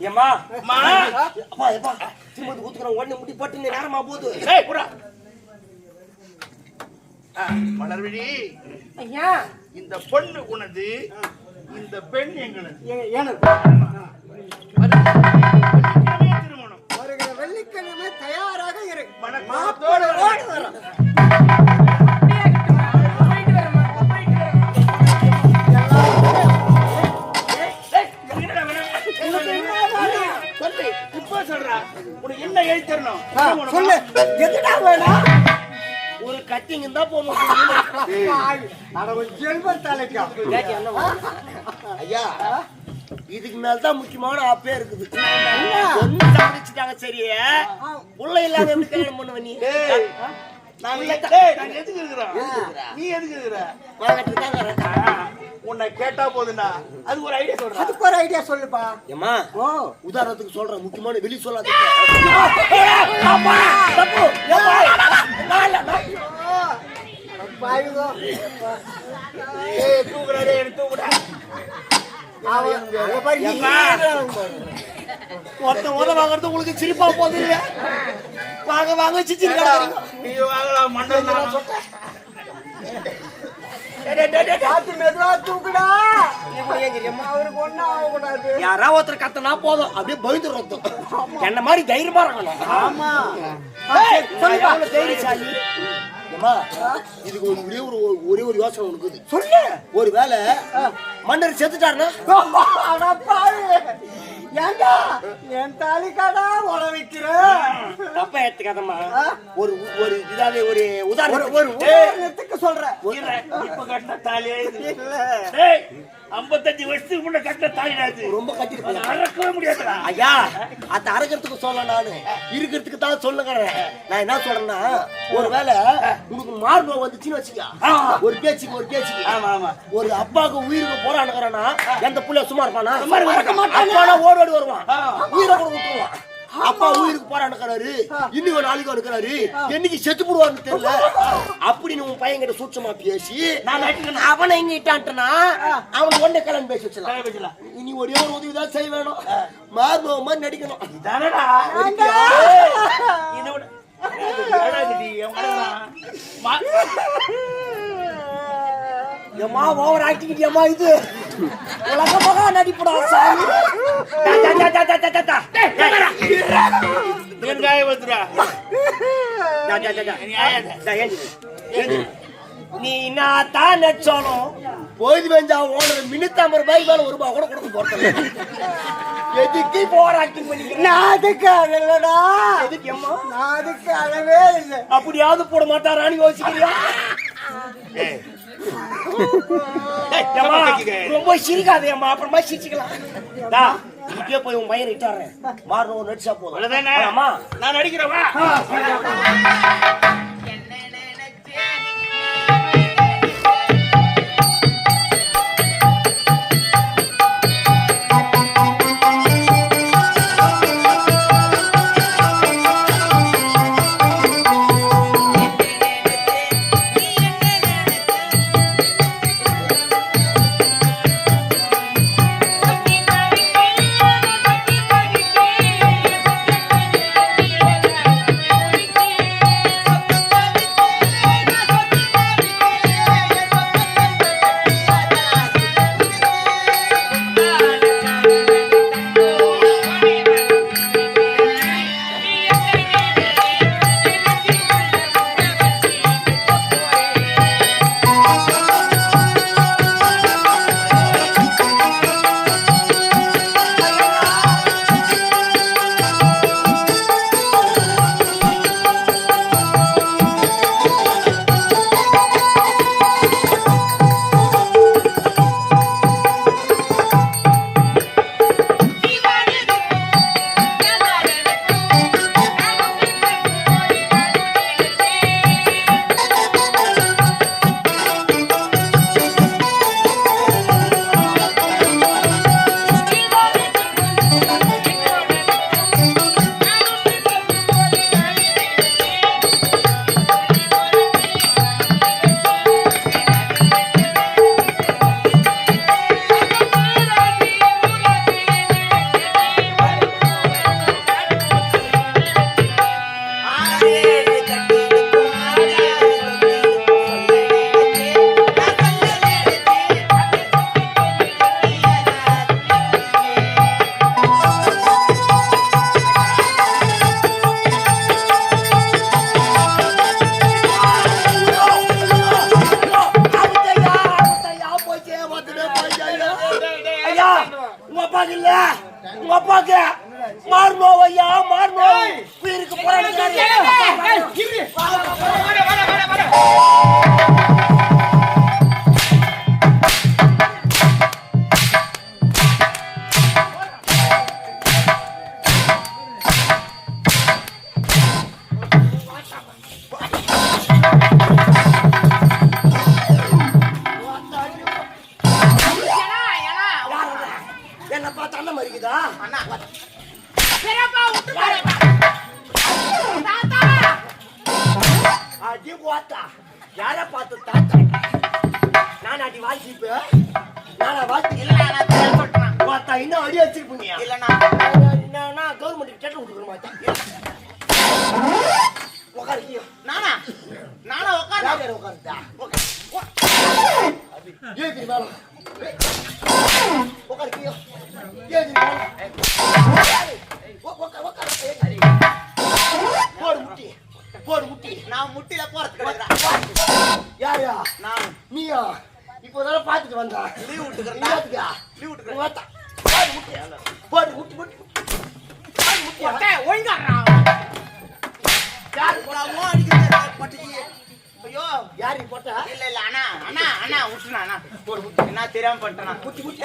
ஏம்மா? அம்மா அப்பா எப்பா திரும்ப ஊத்துக்கிறேன் உடனே முடி போட்டு நீ நேரமா போகுது. ஏய் புறா ஆ, மலர்விழி. ஐயா. இந்த பொண்ணு உனது இந்த பெண் எங்களது. திருமணம். வருகிற வெள்ளிக்கிழமை தயாராக இரு. சொல்லு. எதுடா வேணும்? ஒரு கட்டிங் தான் போக முடியும் அட ஒரு ஜெல்வன் தலைக்கா. ஐயா இதுக்கு மேல தான் முக்கியமான ஆப்பே இருக்குது. ஒண்ணு சமைச்சிட்டாங்க சரி? புள்ள இல்லாம எப்படி கல்யாணம் பண்ணுவ நீ? நாங்க எதுக்கு? நீ எதுக்கு இருக்கிற? உன்னை கேட்டா போதுண்டா அதுக்கு ஒரு ஐடியா சொல்றேன் அதுக்கு ஒரு ஐடியா சொல்லுப்பா. ஏம்மா? ஓ. உதாரணத்துக்கு சொல்றேன் முக்கியமான வெளி சொல்லாத. ஒருத்தன் உத வாங்குறது உங்களுக்கு சிரிப்பா போகுது இல்ல வாங்க வாங்க சிரிச்சு நீ வாங்கலாம், மண்டபம் யாரா ஒருத்தர் கத்தனா போதும். அப்படியே பயந்து ரத்தம் என்ன மாதிரி தைரியமா இருக்கணும் ஆமா. தைரியசாலி? இதுக்கு ஒரு ஒரே ஒரு ஒரே ஒரு யோசனை உனக்கு. சொல்லு. ஒரு வேளை மன்னர் செத்துட்டாருன்னா? ஏண்டா? என் உட வைக்கிற தப்பா எடுத்துக்காதம்மா ஒரு ஒரு இதாவே ஒரு உதாரணம் ஒரு உதாரணத்துக்கு சொல்றேன். இப்ப கட்டின தாலியே. இல்ல. 55 வருஷத்துக்கு முன்ன கட்டின தாலிடா இது. ரொம்ப அதை அறக்கவே முடியாதுடா. ஐயா அத அரைக்கிறதுக்கு சொல்ல நானு இருக்கிறதுக்கு தான் சொல்லுங்கிறேன் நான் என்ன சொல்றேன்னா ஒருவேளை உனக்கு மார்பம் வந்துச்சுன்னு வச்சுக்க ஒரு பேச்சுக்கு ஒரு பேச்சுக்கு ஆமா, ஆமா. ஒரு அப்பாவுக்கு உயிருக்கு போராடுங்கிறனா எந்த புள்ள சும்மா இருப்பானா. அப்பானா ஓடி ஓடி வருவான். உயிரை கூட விட்டுருவான் அப்பா உயிருக்கு போராடுக்கிறாரு இன்னைக்கு நாளைக்கு இருக்கிறாரு. என்னைக்கு செத்து போடுவான்னு தெரியல. அப்படின்னு உன் பையன் கிட்ட சூட்சமா பேசி. அவனை இங்க இட்டான்ட்டனா அவன் ஒன்னே கலந்து பேசி வச்சிடலாம். கல்யாணம். இனி ஒரே ஒரு உதவி தான் செய்ய வேணும் மார்பவ மாதிரி நடிக்கணும். இதானடா. ஏய், இதை விட- என்னடா இது நீ, என் மகனா? மா- ஏம்மா ஓவர் ஆக்டிவிட்டி அம்மா இது? உலகமாக நடிப்படா சாமி நீ ஆயாத. நான் தான் நடிச்சாலும் பொழுது வெஞ்சா ஓனர் மினித்தாம்பது ரூபாய்க்கு மேல ஒரு ரூபாய் கூட கொடுத்து போறது எதுக்கு போராட்டம் ஓவர் நான் அதுக்கு அழலடா எதுக்கு அம்மா நான் அதுக்கு அழவே இல்லை அப்படியாவது போட மாட்டாரான்னு யோசிக்கிறியா ரொம்ப சிரிக்காதே அம்மா. அப்புறமா சிரிச்சுக்கலாம். டா, இப்பயே போய் உன் பையன் இட்டாடுறேன் மாறணும் நடிச்சா போதும். நான் நடிக்கிறேன் போத்தா? யார பார்த்து தாத்தா? நான் அடி வாசிப்பு? நானா வாசி போத்தா இன்னும் அடி வச்சிருப்பீங்க. நான் கவர்மெண்ட் கேட்டு விட்டுக்கிற மாட்டேன் உட்காரு நானா நானா உட்காரு உட்காருதா ஏன் மேல உட்காரு ஏன் மேல உட்காரு உட்காரு போடு முட்டி. போடு முட்டி. நான் முட்டில போறது யாரா நான் நீயா? இப்போதானே பார்த்துட்டு வந்தா. லீவ் விட்டுக்கிறேன். லீவ் விட்டுக்கிறேன். போடு முட்டி. போடு முட்டி முட்டி. போடு முட்டியா ஒழுங்காடுறா. யாரு போடா ஓ அடிக்கிறது பட்டிக்கு ஐயோ. யாரு போட்டா? இல்ல இல்ல அண்ணா அண்ணா அண்ணா விட்டுனா அண்ணா. ஒரு முட்டி. நான் தெரியாம பண்ணிட்டேனா முட்டி முட்டி.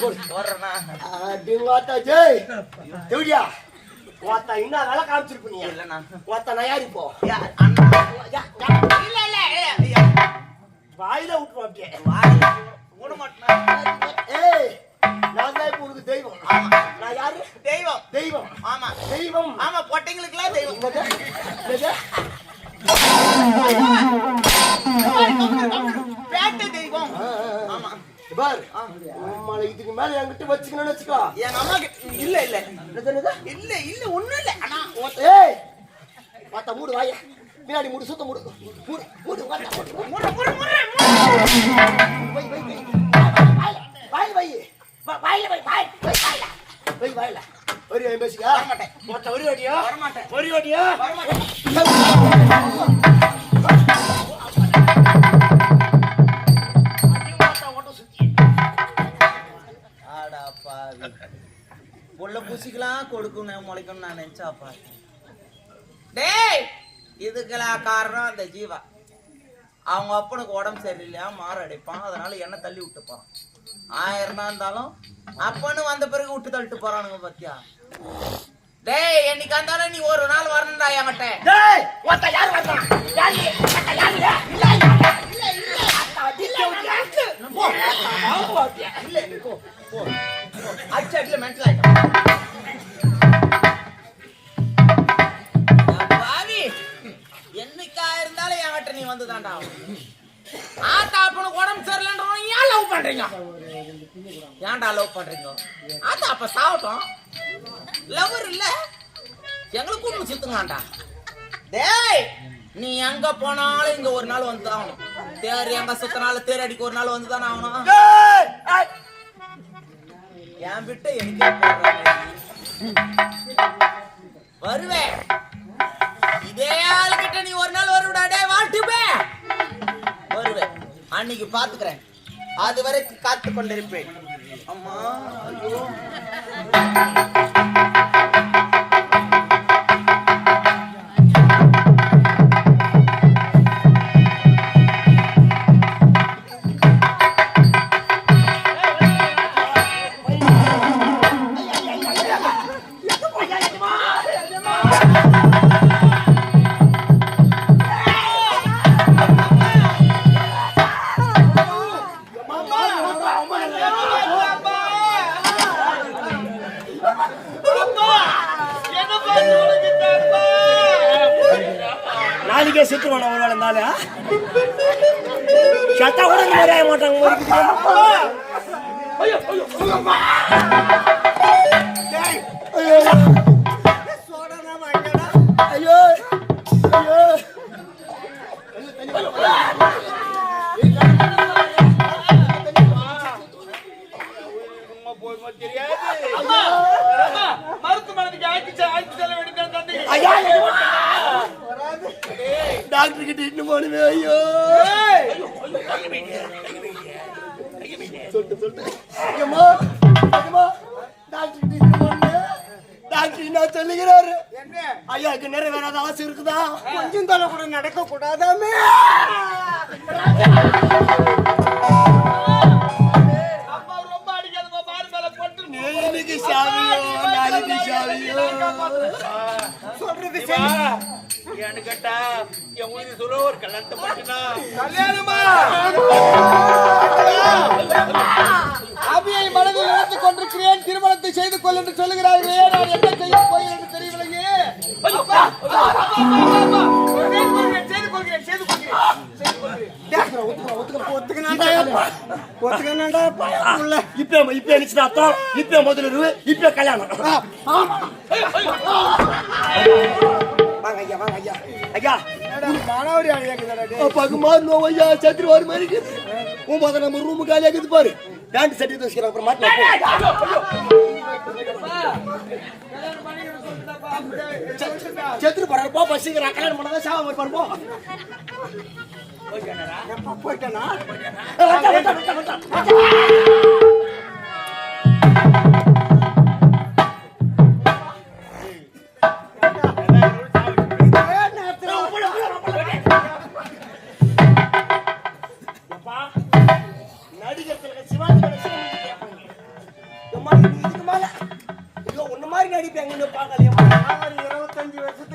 போடு போடுறேண்ணா. டிங்காத்தா ஜெய். தேவடியா வாத்தா இன்னும் வேலை காமிச்சிருப்பீங்க இல்லண்ணா. யா, யா. இல்ல இல்ல வாயில விட்டுருவோம் அப்படியே வாய் மூட மாட்டேன் ஏய் நான் தான் இப்போ உனக்கு தெய்வம். நான் யாரு? தெய்வம். தெய்வம். ஆமா. தெய்வம். ஆமா பொட்டைங்களுக்குலாம் தெய்வம்? பேட்டை தெய்வம். ஆமா. பார். உம்மளை இதுக்கு மேல என்கிட்ட வச்சுக்கணும்னு வச்சுக்கோ. என் அம்மா இல்ல இல்ல? இல்ல இல்ல ஒண்ணும் இல்ல. அண்ணா ஏய்! வாத்தா மூடு வாய. பின்னாடி மூடு சுத்த மூடு. மூடு மூடு மூடு. முறை முறை வை வை வை வாயில வை வாயில வை வாய் வை வாயில. வை வாயில. ஒரு பேசிக்கா. வரமாட்டேன். ஒரு வாட்டியா? வரமாட்டேன். ஒரு வாட்டியா? வரமாட்டேன். புள்ள பூசிக்கலாம் கொடுக்கணும் முளைக்கணும்னு நான் நினைச்சாப்பா டேய் இதுக்கெல்லாம் காரணம் அந்த ஜீவா அவங்க அப்பனுக்கு உடம்பு சரியில்லையா மாரடைப்பான் அதனால என்ன தள்ளி விட்டு போறான் ஆயிரம் தான் இருந்தாலும் அப்பனு வந்த பிறகு விட்டு தள்ளிட்டு போறானுங்க பாத்தியா டேய் என்னைக்கு இருந்தாலும் நீ ஒரு நாள் வரணும்டா என்கிட்ட டேய் வாத்தா யார் யாரு இல்ல இல்ல இல்ல இல்ல இல்ல அடிச்சு அடிச்சு மென்டல் ஆயிட்டோம் பாவி. என்னைக்கா இருந்தாலும் என் என்கிட்ட நீ வந்து தாண்டா ஆத்தா அப்பனுக்கு உடம்பு சரியில்லைன்றவங்க ஏன் லவ் பண்றீங்க? ஏன்டா லவ் பண்றீங்க? ஆத்தா அப்ப சாவட்டும். லவர் இல்ல. எங்களுக்கு கூட்டு சுத்துங்களாண்டா டேய் நீ எங்க போனாலும் இங்க ஒரு நாள் வந்து ஆகணும். தேர் எங்க சுத்தினாலும் தேர் அடிக்க ஒரு நாள் வந்து தானே ஆகணும் என் விட்டு எனக்கு வருவேன் இதே ஆளுகிட்ட நீ ஒரு நாள் வருடாடே டே வாழ்த்துப்பே வருவேன் அன்னைக்கு பாத்துக்கிறேன். அது வரைக்கும் காத்து கொண்டிருப்பேன் அம்மா ஐயோ. நாளைக்கே செத்துருவான ஒரு வேலை இருந்தாலும் சத்தா கூட இந்த மாதிரி ஆக மாட்டாங்க ஐயோ. ஐயாக்கு நிறைவேறாத ஆசை இருக்குதா? கொஞ்சம் தொலை கூட நடக்க கூடாதாமே? சொல்றது ஏன்னு கேட்டா என் உயிர் சொல்ல ஒரு கல்யாணத்தை பண்ணினா கல்யாணமா? அபியை மனதில் நினைத்துக் கொண்டிருக்கிறேன். திருமணத்தை செய்து கொள் என்று சொல்லுகிறார்களே. நான் என்ன செய்ய போகிறேன் என்று இப்ப இப்ப இப்ப கல்யாணம் வாங்க ஐயா வாங்க ஐயா ஐயா என்னடா, மானாவாரி ஆளியா இருக்குதாடா ஐயா மாதிரி இருக்குது உன் நம்ம ரூமு காலியா இருக்குது பாரு. பேண்ட் சட்டி தூசிக்கிற அப்புறம் மாட்டேன் செத்துரு போறாரு. போ பசிக்கிற கல்யாணம் பண்ணதான் சாவ இருப்பாரு போ. போயிட்டானா?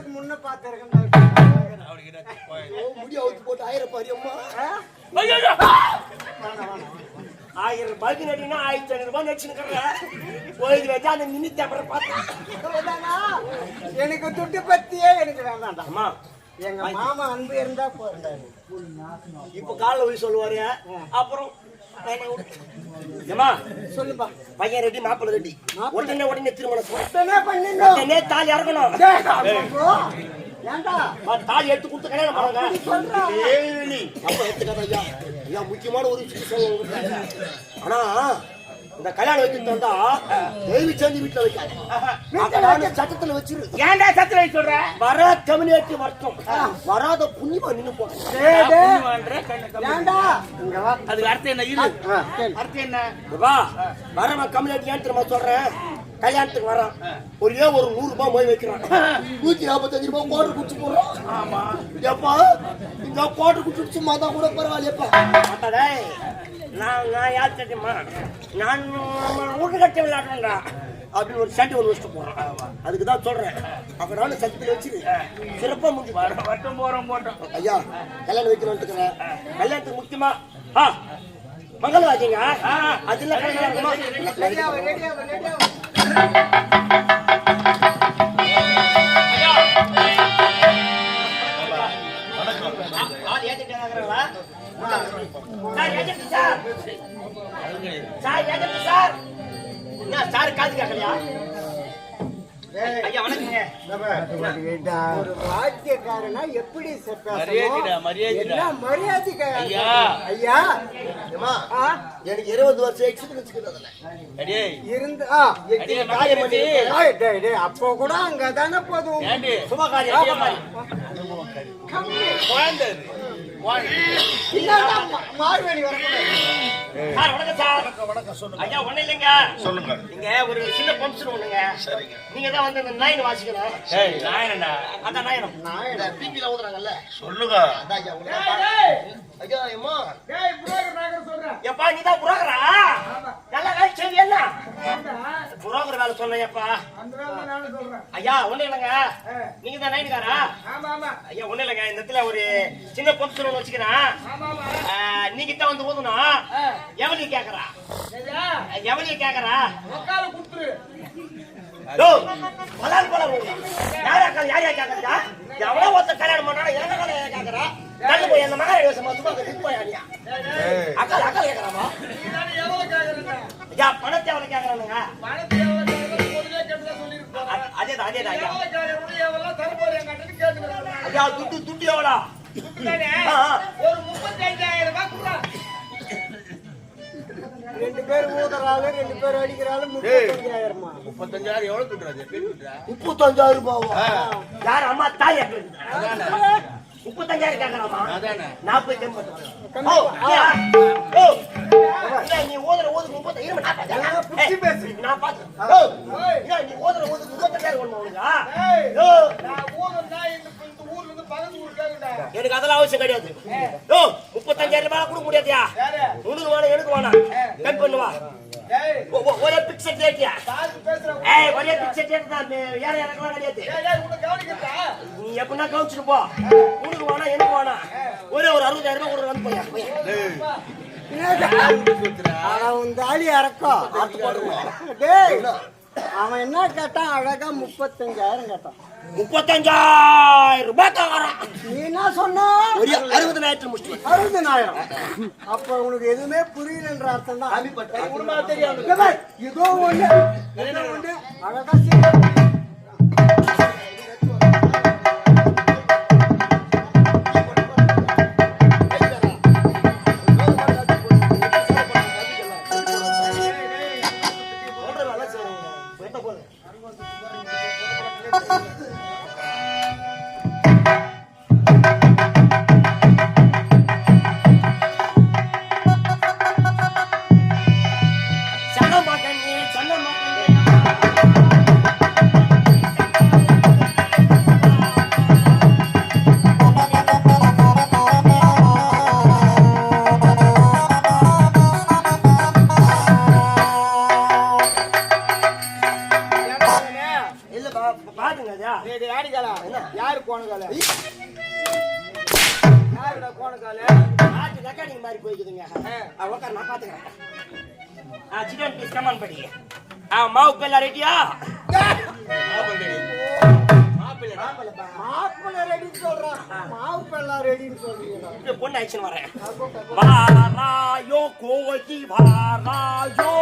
வருஷத்துக்கு முன்ன முடி அவுத்து போட்டு ஆயிரம் பாரு, அம்மா. ஆயிரம் ரூபாய்க்கு நடினா ஆயிரத்தி ஐநூறு ரூபாய் நடிச்சுன்னு கோயிலுக்கு வச்சா அந்த மினி கேமரா பார்த்தேன் இவ்வளவுதானா? எனக்கு துட்டு பத்தியே எனக்கு வேண்டாம்டா. அம்மா. எங்க மாமா அன்பு இருந்தா போறா இப்ப காலைல போய் சொல்லுவாரு. அப்புறம் ஏம்மா? சொல்லுப்பா. பையன் ரெடி மாப்பிள்ளை ரெடி. உடனே உடனே திருமணம். என்ன பண்ணிருந்தோம் உடனே தாலி ஆ, தாலி எடுத்து கொடுத்து கல்யாணம் பண்ணுங்க. சொல்றா. ஏய், அப்ப எடுத்துக்காத ஐயா. ஐயா முக்கியமான ஒரு விஷயம். ஆனா இந்த கல்யாணம் வைக்கிறது வந்தா தெய்வ சேர்ந்து வீட்டுல வைக்காது. சட்டத்துல வச்சிரு. ஏன்டா சத்துல சொல்ற? வர கம்யூனிட்டி வர்க்கம் வராத புண்ணியமா நின்னு வா. அதுக்கு அர்த்தம் என்ன? கேளு. அர்த்தம் என்ன? வா. வரவன் கம்யூனிட்டி ஏன் தெரியுமா சொல்றேன் கல்யாணத்துக்கு வரான். ஒரே ஒரு நூறு ரூபாய் போய் வைக்கிறான். நூத்தி நாற்பத்தஞ்சு ரூபாய் கோட்டர் குடிச்சு போடுறான். ஆமா. எப்பா இங்க கோட்டர் குடிச்சு சும்மா தான் கூட பரவாயில்லையப்பா. அட்டடே நான் நான் யார் தெரியுமா? நான் வீட்டு கட்டி விளையாடுறேன்டா. அப்படின்னு ஒரு சண்டை ஒன்று வச்சுட்டு போறான். அதுக்கு தான் சொல்றேன். அப்புறம் சக்தியில் வச்சிரு. சிறப்பா முடிஞ்சு வட்டம் போறோம் போட்டோம். ஐயா கல்யாணம் வைக்கணும்னு கல்யாணத்துக்கு முக்கியமா ஆ மங்கள வாக்கிங்க அதுல கல்யாணம் ஒரு வாத்தியக்காரனா எப்படி? ஐயா. எனக்கு இருபது வருஷம் எக்ஸ்பீரியன்ஸ் இருந்து அப்போ கூட அங்கதானே போதும். சும்மா. குழந்தை மார்வேலி இல்லைங்க. இங்க ஒரு சின்ன function ஒண்ணுங்க. நீங்க தான் வந்து இந்த நயன் நான் என்னடா? அதான் நயனம். நான் இந்த BP ல ஊதுறாங்கல்ல. சொல்லுங்க அதான் ஐயா. ஐயா, அம்மா. எப்பா நீதான் புரோக்கரா? நல்லா வேலை செய்வி என்ன? புரோக்கர் வேலை சொன்னையப்பா. ஐயா ஒண்ணு இல்லைங்க. நீங்க தான் நைனுக்காரா. ஐயா ஒண்ணு இல்லைங்க. இந்த இடத்துல ஒரு சின்ன பம்ப்ஸ் ஒன்று வச்சுக்கிறேன். நீங்க தான் வந்து ஊதணும் எவனையும் கேக்குறா? எவனையும் கேக்குறா? குடுத்துரு. பழம் ஊது. யாரா யார் கேக்குறா? எவ்வளவு ஒருத்த கல்யாணம் பண்ணாலும் என்ன கல்யாணம் கேக்குறா? தள்ளு போய் அந்த மகன் யோசனை சும்மா திட்டு போய் அடியா? அக்கா அக்கா கேக்குறாமா? ஐயா பணத்தை எவ்வளவு கேக்குறானுங்க? அதேதான் அதேதான் ஐயா துட்டு துட்டு எவ்வளோ. ஒரு முப்பத்தஞ்சாயிரம் ரூபாய் கொடுறா. ரெண்டு பேர் ஊதுறாரு ரெண்டு பேர் அடிக்கிறாரு முப்பத்தஞ்சாயிரமா முப்பத்தஞ்சாயிரம் எவ்வளவு துட்டுறா முப்பத்தஞ்சாயிரம் ரூபாவா? யார் அம்மா தாய் முப்பத்தஞ்சாயிரம் கேட்கறாமா. இல்ல, நீ ஓதுற ஓதுக்கு முப்பத்தி- இருமா, நான். இல்ல, நீ ஓதுற ஓதுக்கு முப்பத்தஞ்சாயிரம் வேணுமா உனக்கு? நான் எனக்கு அதெல்லாம் அவசியம் கிடையாது. ஓ, முப்பத்தஞ்சாயிரம் ரூபாய் கொடுக்க முடியாதுயா? யாரு? உனக்கு வேணும் எனக்கு வேணாம். கம்மி பண்ணுவா. ஒரே பிக்சர் பேசுறேன் ஏய் ஒரே பிக்சர் ரேட் தான் யார கிடையாது? நீ எப்படின்னா கவுச்சிட்டு போ. உனக்கு வேணாம் எனக்கு வேணாம். ஒரே ஒரு அறுபதாயிரம் ரூபாய் கொடுத்து வந்து போயா போயா அவன் என்ன கேட்டான்? அழகா முப்பத்தஞ்சாயிரம் கேட்டான். முப்பத்தஞ்சாயிரம் ரூபாய் கேட்கறான் நீ என்ன சொன்ன? ஒரு அறுபதாயிரத்துல முடிச்சுட்டு அறுபதனாயிரம் அப்ப உனக்கு எதுவுமே புரியலன்ற அர்த்தம் தான் இதோ ஒண்ணு. அழகா பொண்ணு ஆயிடுச்சுன்னு வரேன். வாராயோ கோவதி வாராயோ.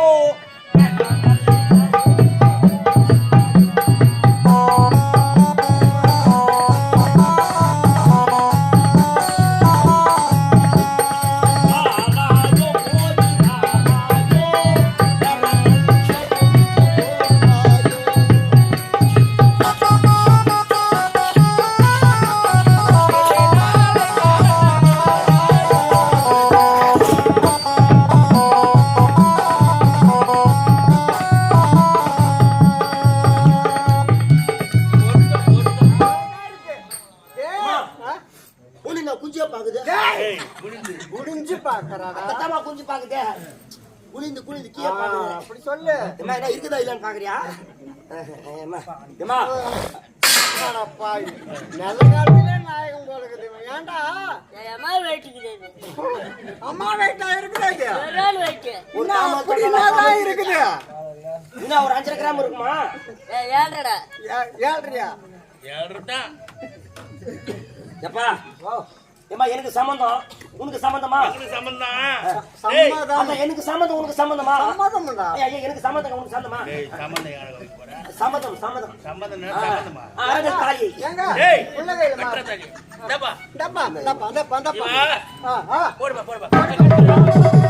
குஞ்சியா பாக்குது முடிஞ்சு பாக்குறாடா. அத்தமா குஞ்சு பாக்குது. குளிந்து குளிந்து கீழே பாக்குது. அப்படி சொல்லு. ஏம்மா, என்ன இருக்குதா இல்லைன்னு பாக்குறியா? அம்மா வெயிட்டுக்குது அம்மா வெயிட்டா இருக்குதா இன்னும் இருக்குது? ஒரு அஞ்சரை கிராம் இருக்குமா? ஏழ்றடா ஏ- ஏழ்றியா எப்பா? ஏம்மா எனக்கு சம்மந்தம் உனக்கு சம்மந்தமா சம்மதம் அதான் எனக்கு சம்மந்தம் உனக்கு ஐயா, ஐயா, எனக்கு சம்மந்தம் உனக்கு தாலி ஏங்க? ஏய். உள்ள கையில மா- டப்பா டப்பா டப்பா டப்பா ஆ ஆ. ஐ,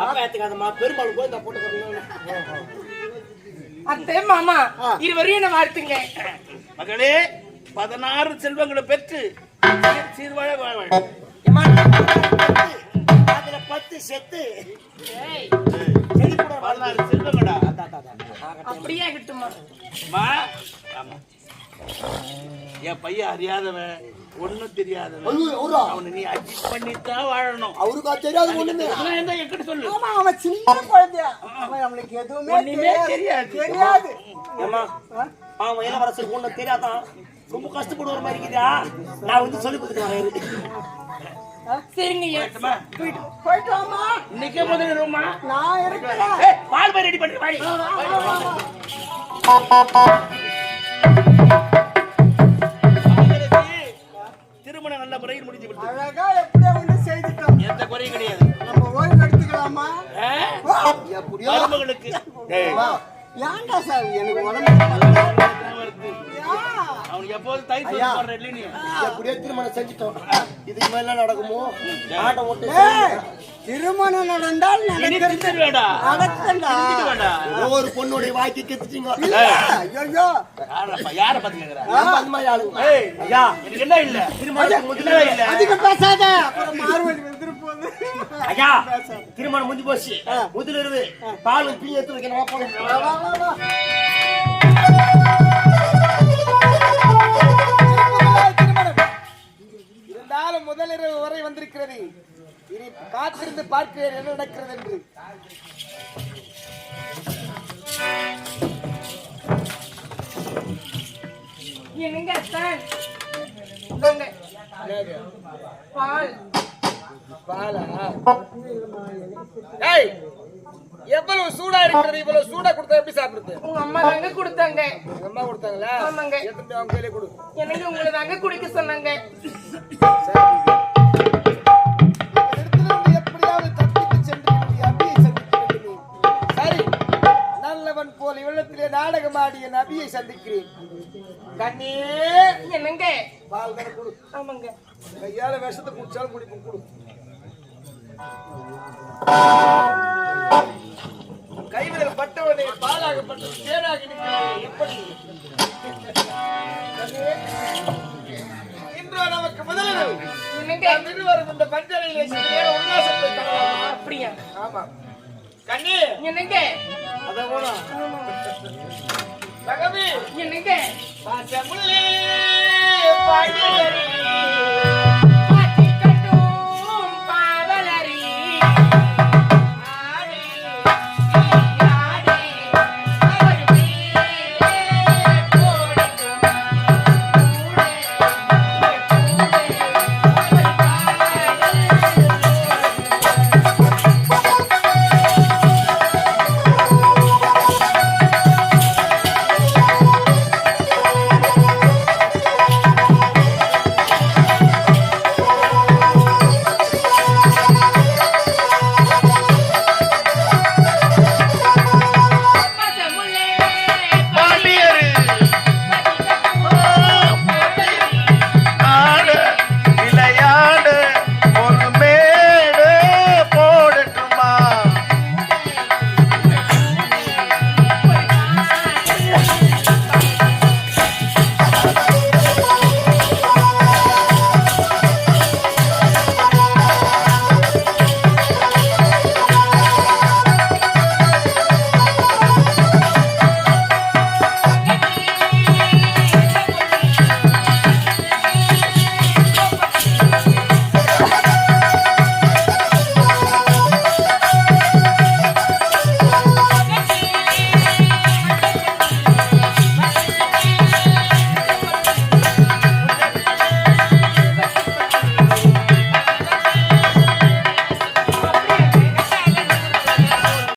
பாப்பா ஏத்துக்காதம்மா பெருமாள் கோவிந்தா போட்டு அத்தை மாமா. இருவரையும் நான் வாழ்த்துங்க. மகளே பதினாறு செல்வங்களை பெற்று சீர் சீர்வாழ வாழ அதுல பத்து செத்து. பதினாறு செல்வங்கடா அப்படியே கிட்டுமா அம்மா ஆமா. என் பையன் அறியாதவன் ஒண்ணும் தெரியாதவன்? அவனை நீ அட்ஜஸ்ட் பண்ணித்தான் வாழணும். அவருக்கு தெரியாது ஒண்ணுமே. என்ன என்கிட்ட சொல்லு? ஆமா அவன் சின்ன குழந்தையா. அவன் நம்மளுக்கு எதுவுமே ஒண்ணுமே தெரியாது. தெரியாது. ஏம்மா அவன் இளவரசருக்கு ஒண்ணும் தெரியாதான் ரொம்ப கஷ்டப்படுற மாதிரி இருக்குதா நான் வந்து சொல்லி கொடுத்துட்டு. சரிங்க ஐயா. போயிட்டுமா? போயிட்டு வாமா இன்னைக்கே முதல்ல ரூமா நான் இருக்கிறேன். ஏய், பால் போய். ரெடி பண்ணி வாடி திருமணம் நல்ல முறையில் முடிஞ்சு விட்டது. அழகா எப்படியோ செய்துட்டோம். எந்த குறையும் கிடையாது. நம்ம ஓய்வு எடுத்துக்கலாமா? ஆ? எப்படியோ. மருமகளுக்கு. ஏய், ஏன்டா சார் எனக்கு உடம்பு? அவனுக்கு எப்போது தை ஐயா. சொல்ல இல்லை நீ. எப்படியோ திருமணம் செஞ்சுட்டோம். இதுக்கு மேல நடக்குமோ? ஆட்டம் ஓட்டு திருமணம் நடந்தால் இனி நடக்கிறது திட்டு வேடா. நடக்கண்டா திட்டு வேடா. ஒவ்வொரு பொண்ணுடைய வாய்க்கு கெத்துட்டீங்க. ஐயோ யாரப்பா யார பாத்து கேக்குறா? ஐயா எனக்கு என்ன இல்ல? திருமணத்துக்கு முதல்ல இல்ல. அதிக பேசாத. அப்புறம் மார்வழி வந்துரு போகுது ஐயா திருமணம் முடிஞ்சு போச்சு. முதலிரவு பாலும் பீ எடுத்து வைக்கணுமா? போகணும் முதலிரவு வரை வந்திருக்கிறது. இனி காத்திருந்து பார்க்கிறேன் என்ன நடக்கிறது என்று. என்னங்க பாலா. ஏய் எவ்வளவு சூடா இருக்கிறது இவ்வளவு சூடா கொடுத்தா எப்படி சாப்பிடுறது? உங்க அம்மா தாங்க கொடுத்தாங்க. அம்மா கொடுத்தாங்களா? ஆமாங்க. எடுத்துட்டு அவங்க கையில கொடு. எனக்கு உங்களை தாங்க குடிக்க சொன்னாங்க. போல் இவ்விடத்திலே நாடகமாடிய நபியை சந்திக்கிறேன். கண்ணே. என்னங்க? பால் தானே கொடு. ஆமாங்க. கையால விஷத்தை குடிச்சாலும் குடிப்போம் கொடு. கைவிரல் பட்டவனே பாலாகப்பட்டது நிற்கிறேன் எப்படி? இன்றோ நமக்கு நாம் இருவரும் இந்த நேரம் உல்லாசத்தை? அப்படியா? ஆமா. கண்ணி. என்னங்க? அத போலாம். தகவி என்னங்க?